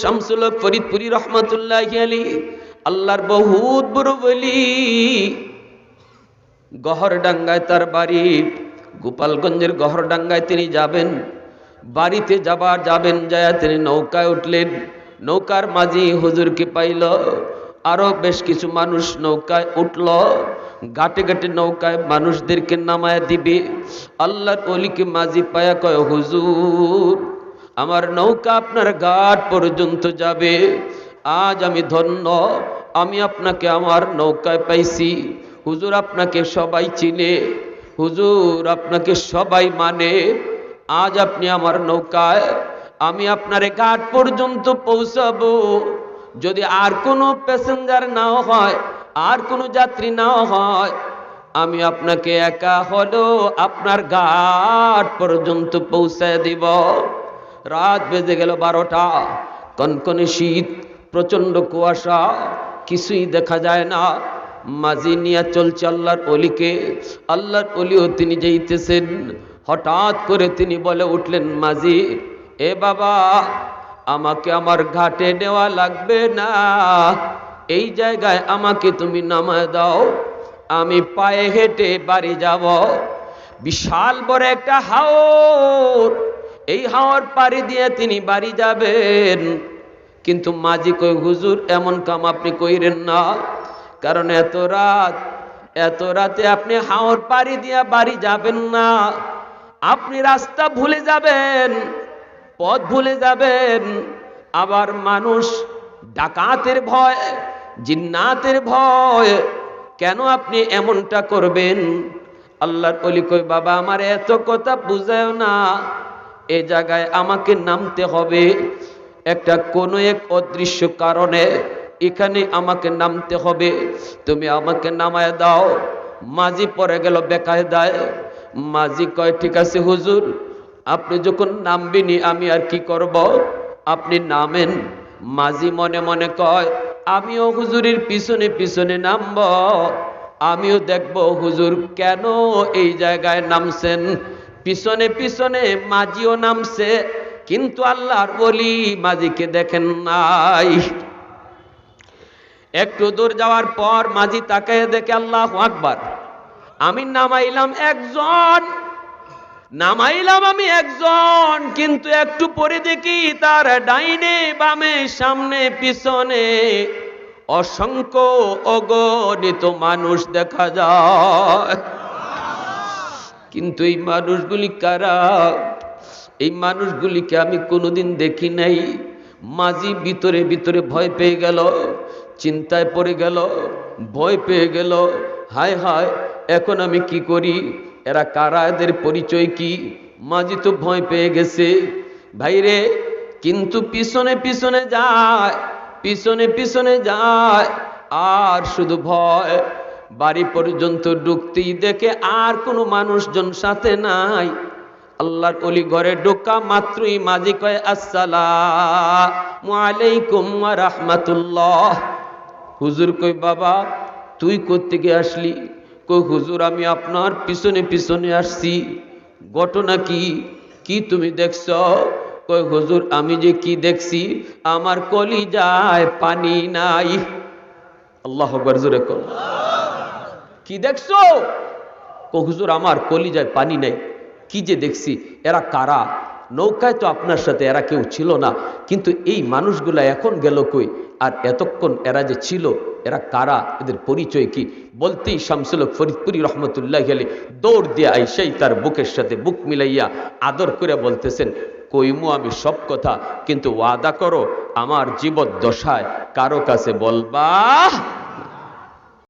শামসুল ফরিদপুরি রহমতুল্লাহ আলী আল্লাহর বহুত বড় বলি গহরডাঙ্গায় তার বাড়ি, গোপালগঞ্জের গহরডাঙ্গায় তিনি যাবেন। বাড়িতে যাবার যাবেন যায় তিনি নৌকায় উঠলেন। নৌকার মাঝি হুজুরকে পাইল। আরও বেশ কিছু মানুষ নৌকায় উঠল। ঘাটে ঘাটে নৌকায় মানুষদেরকে নামায় দিবে। আল্লাহর অলিকে মাঝি পায়া কয়, হুজুর আমার নৌকা আপনার ঘাট পর্যন্ত যাবে। আজ আমি ধন্য, আমি আপনাকে আমার নৌকায় পাইছি। হুজুর আপনাকে সবাই চিনে, হুজুর আপনাকে সবাই মানে। আজ আপনি আমার নৌকায়, আমি আপনার ঘাট পর্যন্ত পৌঁছাবো। যদি আর কোনো প্যাসেঞ্জার নাও হয়, আর কোনো যাত্রী নাও হয়, আমি আপনাকে একা হলেও আপনার ঘাট পর্যন্ত পৌঁছায় দিব। রাত বেজে গেল বারোটা। কনকনে শীত, প্রচণ্ড কুয়াশা, কিছুই দেখা যায় না। মাঝি নিয়ে চলছে আল্লাহর অলিকে। আল্লাহর অলিও তিনি যেইতেছেন। হঠাৎ করে তিনি বলে উঠলেন, মাঝি, এ বাবা, আমাকে আমার ঘাটে নেওয়া লাগবে না। এই জায়গায় আমাকে তুমি নামায় দাও। আমি পায়ে হেঁটে বাড়ি যাব। বিশাল বড় একটা হাওর। এই হাওয়ার পাড়ি দিয়ে তিনি বাড়ি যাবেন। কিন্তু মাঝি কই হুজুর, এমন কাম আপনি কইরেন না। কারণ এত রাত, এত রাতে আপনি হাওর পাড়ি দিয়া বাড়ি যাবেন না। আপনি রাস্তা ভুলে যাবেন, পথ ভুলে যাবেন। আবার মানুষ ডাকাতের ভয়, জিন্নাতের ভয়। কেন আপনি এমনটা করবেন? আল্লাহর অলি কই বাবা, আমার এত কথা বুঝায় না। এ জায়গায় আমাকে নামতে হবে। একটা কোনো এক অদৃশ্য কারণে এখানে আমাকে নামতে হবে। তুমি আমাকে নামায় দাও। মাঝি পরে গেল বেকায়দায়। মাঝি কয়, ঠিক আছে হুজুর, আপনি যখন নামবিনি আমি আর কি করব? আপনি নামেন। মাঝি মনে মনে কয়, আমিও হুজুরের পিছনে পিছনে নামব। আমিও দেখব হুজুর কেন এই জায়গায় নামছেন? পিছনে পিছনে মাঝিও নামছে, কিন্তু আল্লাহর বলি মাঝিকে দেখেন নাই। একটু দূর যাওয়ার পর মাঝি তাকে দেখে আল্লাহ আকবার। আমি নামাইলাম একজন, নামাইলাম আমি একজন, কিন্তু একটু পরে দেখি তার ডাইনে, বামে, সামনে, পিছনে অসংখ্য অগণিত মানুষ দেখা যায়। কিন্তু এই মানুষগুলি কারা? এই মানুষগুলিকে আমি কোনোদিন দেখি নাই। মাঝি ভিতরে ভিতরে ভয় পেয়ে গেল, চিন্তায় পড়ে গেল, ভয় পেয়ে গেল। হায় হায়, এখন আমি কি করি? এরা কারা? এদের পরিচয় কি? মাঝি তো ভয় পেয়ে গেছে। ভাইরে, কিন্তু পিছনে পিছনে যায়, পিছনে পিছনে যায়, আর শুধু ভয়। বাড়ি পর্যন্ত ঢুকতেই দেখে আর কোনো মানুষজন সাথে নাই। আল্লাহর অলি ঘরে ঢোকা মাত্রই মাঝি কয়, আসসালামু আলাইকুম রাহমাতুল্লাহ। হুজুর কই বাবা, তুই কোত্থেকে আসলি? কই হুজুর, আমি আপনার পিছনে পিছনে আসছি। ঘটনা কি? কি তুমি দেখছ? কই হুজুর, আমি যে কি দেখছি, আমার কলি যায় পানি নাই। আল্লাহ আকবার, জোরে কর কি দেখছ? হুজুর, আমার কলি যায় পানি নাই। কি যে দেখছি? এরা কারা? নৌকায় তো আপনার সাথে এরা কেউ ছিল না। কিন্তু এই মানুষগুলা এখন গেল কই? আর এতক্ষণ এরা যে ছিল, এরা কারা? এদের পরিচয় কি? বলতেই শামসুল ফরিদপুরি রহমতুল্লাহ আলী দৌড় দিয়ে আইসাই তার বুকের সাথে বুক মিলাইয়া আদর করে বলতেছেন, কইমু, আমি সব কথা, কিন্তু ওয়াদা করো, আমার জীবদ্দশায় কারও কাছে বলবা